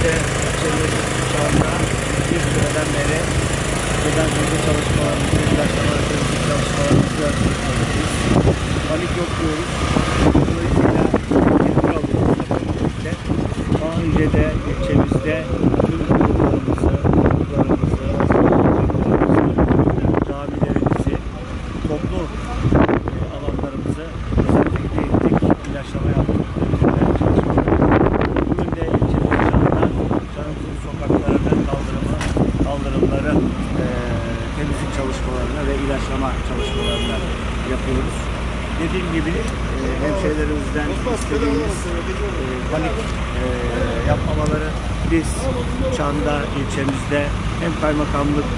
işte ilçemiz şu anda bir süreden beri buradan sonra çalışmalarımızı, ilaçlamalarımızı, çalışmalarımızı yapıyoruz. Panik yok diyoruz. Dolayısıyla tedbir alıyoruz. Daha önce de e, temizlik çalışmalarını ve ilaçlama çalışmalarını yapıyoruz. Dediğim gibi e, hemşehrilerimizden istediğimiz e, panik e, yapmamaları biz Çan'da ilçemizde hem kaymakamlık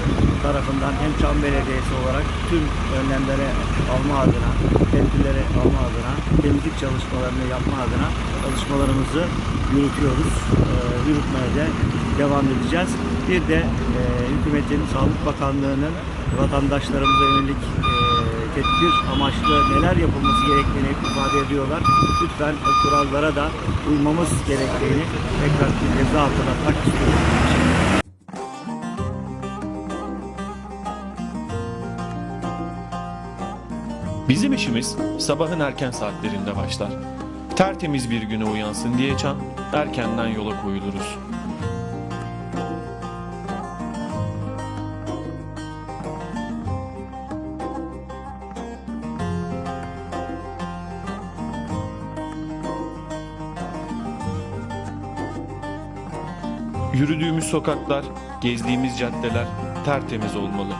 tarafından hem Çan Belediyesi olarak tüm önlemleri alma adına, tedbirleri alma adına, temizlik çalışmalarını yapma adına çalışmalarımızı yürütüyoruz. E, yürütmeye de devam edeceğiz. Bir de e, hükümetin, Sağlık Bakanlığı'nın vatandaşlarımıza yönelik e, tedbir amaçlı neler yapılması gerektiğini ifade ediyorlar. Lütfen o kurallara da uymamız gerektiğini tekrar bir kez daha hatırlatmak. Bizim işimiz sabahın erken saatlerinde başlar. Tertemiz bir güne uyansın diye çan, erkenden yola koyuluruz. Yürüdüğümüz sokaklar, gezdiğimiz caddeler tertemiz olmalı.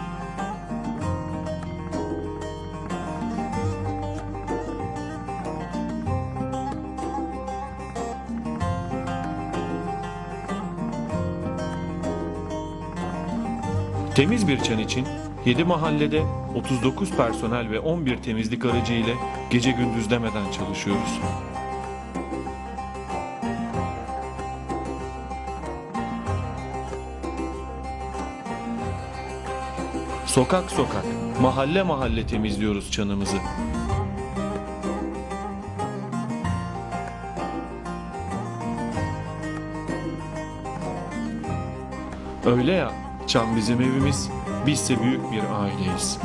Temiz bir çan için 7 mahallede 39 personel ve 11 temizlik aracı ile gece gündüz demeden çalışıyoruz. Sokak sokak, mahalle mahalle temizliyoruz çanımızı. Öyle ya, çan bizim evimiz, bizse büyük bir aileyiz.